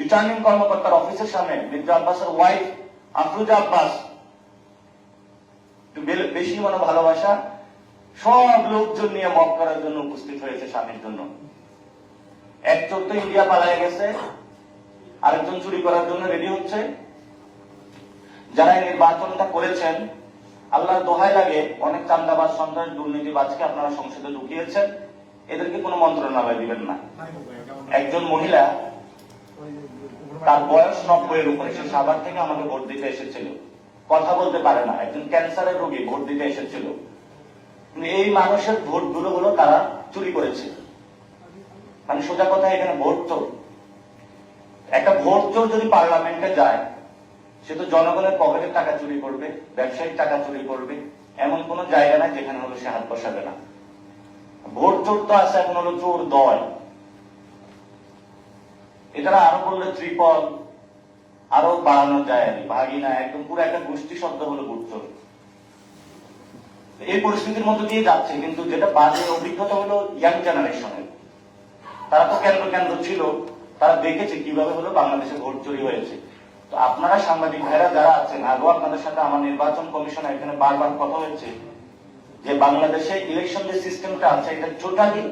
Returning কর্মকর্তার অফিসের সামনে মির্জা আব্বাসের ওয়াইফ আফরুজা আব্বাস বেশি মনে ভালোবাসা, সব লোকজন নিয়ে মত করার জন্য উপস্থিত হয়েছে স্বামীর জন্য। এক চোর তো ইন্ডিয়া পালায় গেছে, আরেকজন চুরি করার জন্য রেডি হচ্ছে। যারা এই নির্বাচনটা করেছেন, আল্লাহর দোহাই লাগে, অনেক চান্দাবাজ সন্ত্রাস দুর্নীতিবাজকে আপনারা সংসদে ঢুকিয়েছেন। এদেরকে কোনো মন্ত্রণালয় দিবেন না। একজন মহিলা তার বয়স নব্বই এর উপরে। সে সাভার থেকে আমাকে ভোট দিতে এসেছিল। কথা বলতে পারে না। একজন ক্যান্সারের রোগী ভোট দিতে এসেছিল। এই মানুষের ভোটগুলো হলো তারা চুরি করেছে। মানে সোজা কথা, এখানে ভোট চোর। একটা ভোট চোর যদি পার্লামেন্টে যায়, সে তো জনগণের পকেটের টাকা চুরি করবে, ব্যবসায়িক টাকা চুরি করবে। এমন কোন জায়গা নাই যেখানে হলো সে হাত বসাবে না। ভোট চোর তো আছে, এখন হলো চোর দয় এটারা আরও বললে ত্রিপল, আরও বাড়ানো যায় আর কি ভাগিনা, একদম পুরো একটা গোষ্ঠী শব্দ হলো চোর এই পরিস্থিতির মধ্যে দিয়ে যাচ্ছে, কিন্তু যেটা বাজে অভিজ্ঞতা হলো ইয়াং জেনারেশনের তারা তো কেন্দ্র কেন্দ্র ছিল, তারা দেখেছে কীভাবে হলো বাংলাদেশে ভোট চুরি হয়েছে। তো আপনারা সাংবাদিক ভাইরা যারা আছেন, আগেও আপনাদের সাথে আমার নির্বাচন কমিশন এখানে বারবার কথা হয়েছে, যে বাংলাদেশে ইলেকশন যে সিস্টেমটা আছে, এটা টোটালি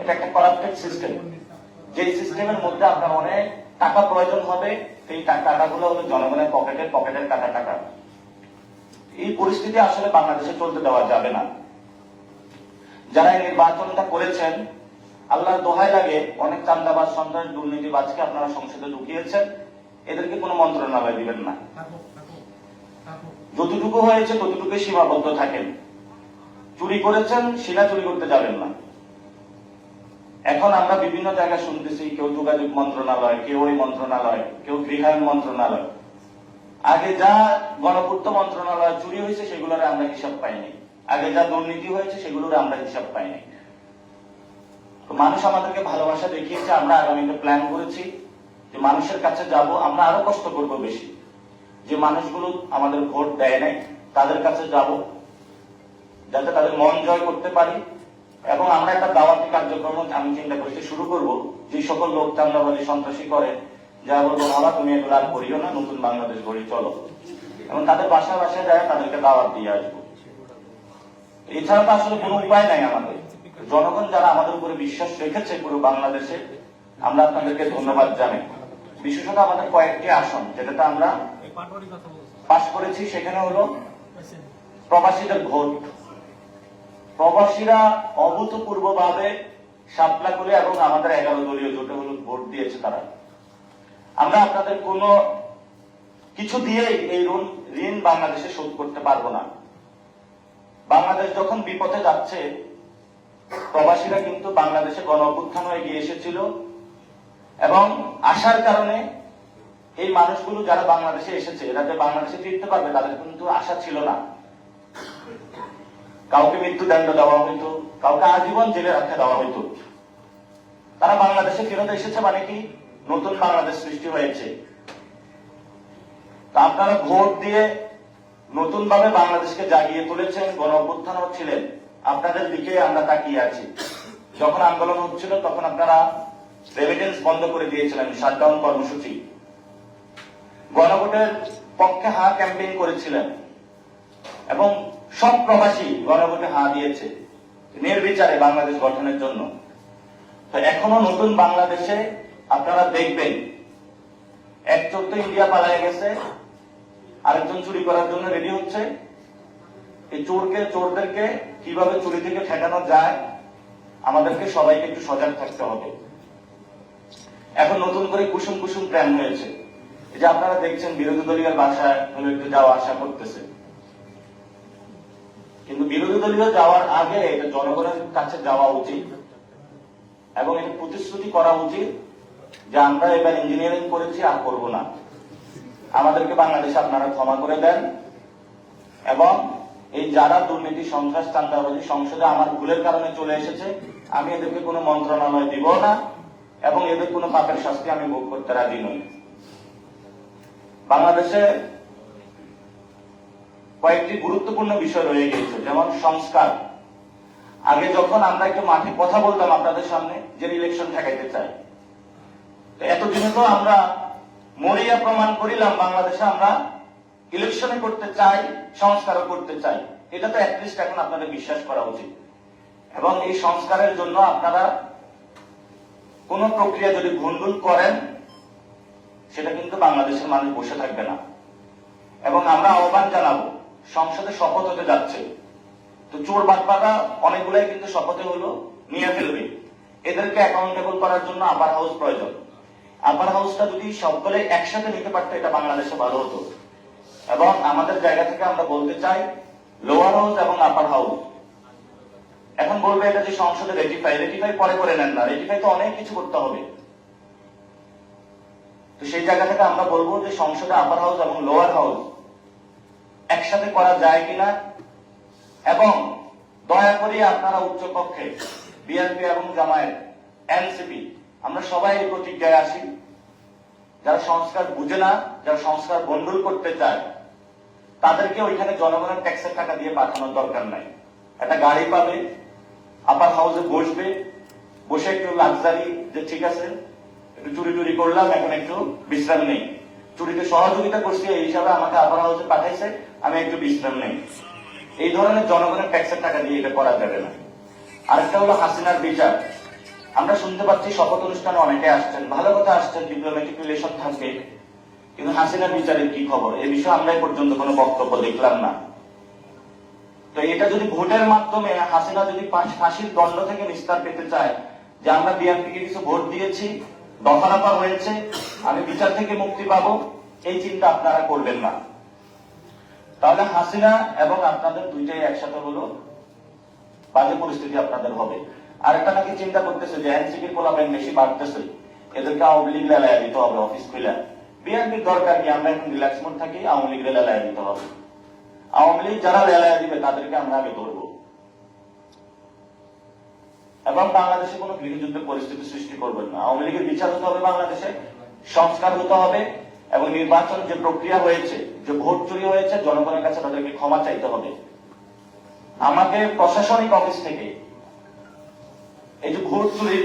এটা একটা করাপ্টেড সিস্টেম যে সিস্টেমের মধ্যে আপনার অনেক টাকা প্রয়োজন হবে, সেই টাকাগুলো হলো জনগণের পকেটে পকেটের টাকা টাকা। এই পরিস্থিতি আসলে বাংলাদেশে চলতে দেওয়া যাবে না। যারা এই নির্বাচনটা করেছেন, আল্লাহর দোহাই লাগে অনেক চান্দাবাজ সন্ত্রাস, দুর্নীতিবাজকে আপনারা সংসদে ঢুকিয়েছেন। এদেরকে কোনো মন্ত্রণালয় দিবেন না। যতটুকু হয়েছে ততটুকু সীমাবদ্ধ থাকেন। চুরি করেছেন সেটা চুরি করতে যাবেন না। এখন আমরা বিভিন্ন জায়গায় শুনতেছি, কেউ যোগাযোগ মন্ত্রণালয়, কেউ ওই মন্ত্রণালয়, কেউ গৃহায়ণ মন্ত্রণালয়। আগে যা গণপূর্ত মন্ত্রণালয় চুরি হয়েছে, সেগুলোর আমরা হিসাব পাইনি। আগে যা দুর্নীতি হয়েছে, সেগুলোর আমরা হিসাব পাইনি। তো মানুষ আমাদেরকে ভালোবাসা দেখিয়েছে, আমরা আগামীতে প্ল্যান করেছি যে মানুষের কাছে যাব, আমরা আরও কষ্ট করব বেশি। যে মানুষগুলো আমাদের ভোট দেয় নাই, তাদের কাছে যাব, যাতে তাদের মন জয় করতে পারি। এবং আমরা একটা দাওয়াতি কার্যক্রম আমি চিন্তা করতে শুরু করব, যে সকল লোক চান্দাবাদী সন্ত্রাসী করে যা বলব বাবা তুমি এগুলো আর করিও না, নতুন বাংলাদেশ গড়ি চলো। এবং তাদের বাসায় বাসায় যায় তাদেরকে দাওয়াত দিয়ে আসব। এছাড়া তো আসলে কোনো উপায় নাই আমাদের। জনগণ যারা আমাদের উপরে বিশ্বাস রেখেছে পুরো বাংলাদেশে, আমরা আপনাদেরকে ধন্যবাদ জানাই। বিশেষত আমাদের কয়েকটি আসন, যেটাতে আমরা পাশ করেছি, সেখানে হলো প্রবাসীদের ভোট। প্রবাসীরা অভূতপূর্ব ভাবে সাপলা করে এবং আমাদের এগারো দলীয় জোটে হলো ভোট দিয়েছে তারা। আমরা আপনাদের কোনো কিছু দিয়েই এই ঋণ ঋণ বাংলাদেশে শোধ করতে পারব না। বাংলাদেশ যখন বিপদে যাচ্ছে, প্রবাসীরা কিন্তু বাংলাদেশে গণ এগিয়ে এসেছিল এবং আসার কারণে এই মানুষগুলো যারা বাংলাদেশে এসেছে, এরা যে বাংলাদেশে ফিরতে পারবে, তাদের কিন্তু আশা ছিল না। কাউকে মৃত্যুদণ্ড দেওয়া হইতো কাউকে আজীবন জেলে রাখতে দেওয়া হইতো তারা বাংলাদেশে ফেরত এসেছে মানে কি? নতুন বাংলাদেশ সৃষ্টি হয়েছে। আপনারা ভোট দিয়ে নতুন ভাবে বাংলাদেশকে জাগিয়ে তুলেছেন গণ অভ্যুত্থান ছিলেন। আপনাদের দিকে আমরা তাকিয়ে আছি। যখন আন্দোলন হচ্ছিল, তখন আপনারা রেমিটেন্স বন্ধ করে দিয়েছিলেন শাটডাউন কর্মসূচি। গণভোটের পক্ষে হা ক্যাম্পেইন করেছিলেন। এবং সব প্রবাসী গণভোটে হা দিয়েছে। নির্বিচারে বাংলাদেশ গঠনের জন্য। এখনও নতুন বাংলাদেশে আপনারা দেখবেন, এক চোর তো ইন্ডিয়া পালায় গেছে, আরেকজন চুরি করার জন্য রেডি হচ্ছে। এই চোরকে, চোরদেরকে কীভাবে চুরি থেকে ঠেকানো যায়, আমাদেরকে সবাইকে একটু সজাগ থাকতে হবে। এখন নতুন করে কুসুম কুসুম প্ল্যান হয়েছে। যে আপনারা দেখছেন বিরোধী দলীয় বাসায় হলো একটু যাওয়া আসা করতেছে। কিন্তু বিরোধী দলীয় যাওয়ার আগে এটা জনগণের কাছে যাওয়া উচিত এবং এটা প্রতিশ্রুতি করা উচিত যে আমরা এবার ইঞ্জিনিয়ারিং করেছি আর করব না। আমাদেরকে বাংলাদেশে আপনারা ক্ষমা করে দেন এবং এই যারা দুর্নীতি, সন্ত্রাস চান্দাবাজি সংসদে আমার ভুলের কারণে চলে এসেছে, আমি এদেরকে কোনো মন্ত্রণালয় দিব না এবং এদের কোনো পাপের শাস্তি আমি ভোগ করতে রাজি নই। বাংলাদেশে কয়েকটি গুরুত্বপূর্ণ বিষয় রয়ে গিয়েছে, যেমন সংস্কার। আগে যখন আমরা একটু মাঠে কথা বলতাম আপনাদের সামনে, যে ইলেকশন ঠেকাইতে চাই। এতদিনে তো আমরা মরিয়া প্রমাণ করিলাম, বাংলাদেশে আমরা ইলেকশনে করতে চাই, সংস্কারও করতে চাই। এটা তো অ্যাটলিস্ট এখন আপনাদের বিশ্বাস করা উচিত। এবং এই সংস্কারের জন্য আপনারা কোন প্রক্রিয়া যদি ভুল করেন, সেটা কিন্তু বাংলাদেশের মানুষ বসে থাকবে না। এবং আমরা আহ্বান জানাব সংসদে শপথ হতে যাচ্ছে। তো চোর বাটপাটা অনেকগুলাই কিন্তু শপথে হলো, নিয়ে ফেলবে। এদেরকে অ্যাকাউন্টেবল করার জন্য আপার হাউস প্রয়োজন। আপার হাউসটা যদি সকলে একসাথে নিতে পারতো, এটা বাংলাদেশে ভালো হতো। এবং আমাদের জায়গা থেকে আমরা বলতে চাই লোয়ার হাউস এবং আপার হাউস এখন বলবে এটা যে সংসদে রেটিফাই রেটিফাই পরে করে নেন না। রেটিফাই তো অনেক কিছু করতে হবে। তো সেই জায়গা থেকে আমরা বলব যে সংসদে আপার হাউস এবং লোয়ার হাউস একসাথে করা যায় কিনা? এবং দয়া করে আপনারা উচ্চ কক্ষে বিএনপি এবং জামায়াত, এনসিপি, আমরা সবাই এই প্রতিজ্ঞায় আসি। যারা সংস্কার বুঝে না, যারা সংস্কার বন্ডুল করতে চায়, তাদেরকে ওইখানে জনগণের ট্যাক্সের টাকা দিয়ে পাঠানোর দরকার নাই। একটা গাড়ি পাবে আপার হাউসে বসবে, বসে একটু লাক্সারি যে ঠিক আছে, একটু চুরি টুরি করলাম, এখন একটু বিশ্রাম নেই। চুরিতে সহযোগিতা করছি, এই হিসাবে আমাকে আবার হাউসে পাঠাইছে, আমি একটু বিশ্রাম নেই। এই ধরনের জনগণের ট্যাক্সের টাকা দিয়ে এটা করা যাবে না। আরেকটা হলো হাসিনার বিচার। আমরা শুনতে পাচ্ছি, শপথ অনুষ্ঠানে অনেকে আসছেন, ভালো কথা আসছেন ডিপ্লোম্যাটিক রিলেশন থাকবে কিন্তু হাসিনার বিচারের কি খবর? এ বিষয়ে আমরা পর্যন্ত কোনো বক্তব্য দেখলাম না। তো এটা যদি ভোটের মাধ্যমে হাসিনা যদি ফাঁসির দণ্ড থেকে নিস্তার পেতে চায়, যে আমরা বিএনপিকে কিছু ভোট দিয়েছি দফানাফা হয়েছে। আমি বিচার থেকে মুক্তি পাবো। এই চিন্তা আপনারা করবেন না। তাহলে হাসিনা এবং আপনাদের দুইটাই একসাথে হলো, বাজে পরিস্থিতি আপনাদের হবে। আরেকটা নাকি চিন্তা করতেছে যে এনসিপির পোলাপেন বেশি বাড়তেছে। এদেরকে আওয়ামী লীগ লেলায় দিতে হবে অফিস খুলে বিএনপির দরকার কি? আমরা এখন রিল্যাক্স মোড থাকি, আওয়ামী লীগ লেলায় দিতে হবে। আওয়ামী লীগ যারা লেলায় দিবে, তাদেরকে আমরা আগে ধরবো। এবং বাংলাদেশে কোনো গৃহযুদ্ধের পরিস্থিতি সৃষ্টি করবেন না। আওয়ামী লীগের বিচার হতে হবে বাংলাদেশে, সংস্কার হতে হবে, এবং নির্বাচন যে প্রক্রিয়া হয়েছে, যে ভোট চুরি হয়েছে, জনগণের কাছে তাদেরকে ক্ষমা চাইতে হবে। আমাকে প্রশাসনিক অফিস থেকে এই যে ভোট চুরির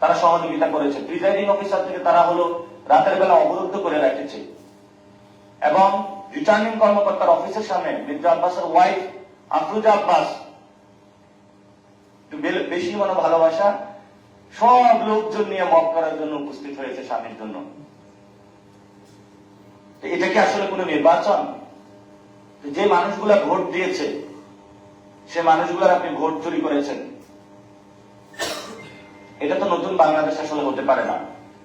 তারা সহযোগিতা করেছে, প্রিজাইডিং অফিসার থেকে তারা হলো রাতের বেলা অবরুদ্ধ করে রেখেছে। এবং রিটার্নিং কর্মকর্তার অফিসের সামনে মির্জা আব্বাসের ওয়াইফ আফরুজা আব্বাস বেশি মনে ভালোবাসা, সব লোকজন নিয়ে মত করার জন্য উপস্থিত হয়েছে স্বামীর জন্য। এটা কি আসলে কোনো নির্বাচন? যে মানুষগুলা ভোট দিয়েছে, সে মানুষগুলার আপনি ভোট চুরি করেছেন। এটা তো নতুন বাংলাদেশ আসলে হতে পারে না।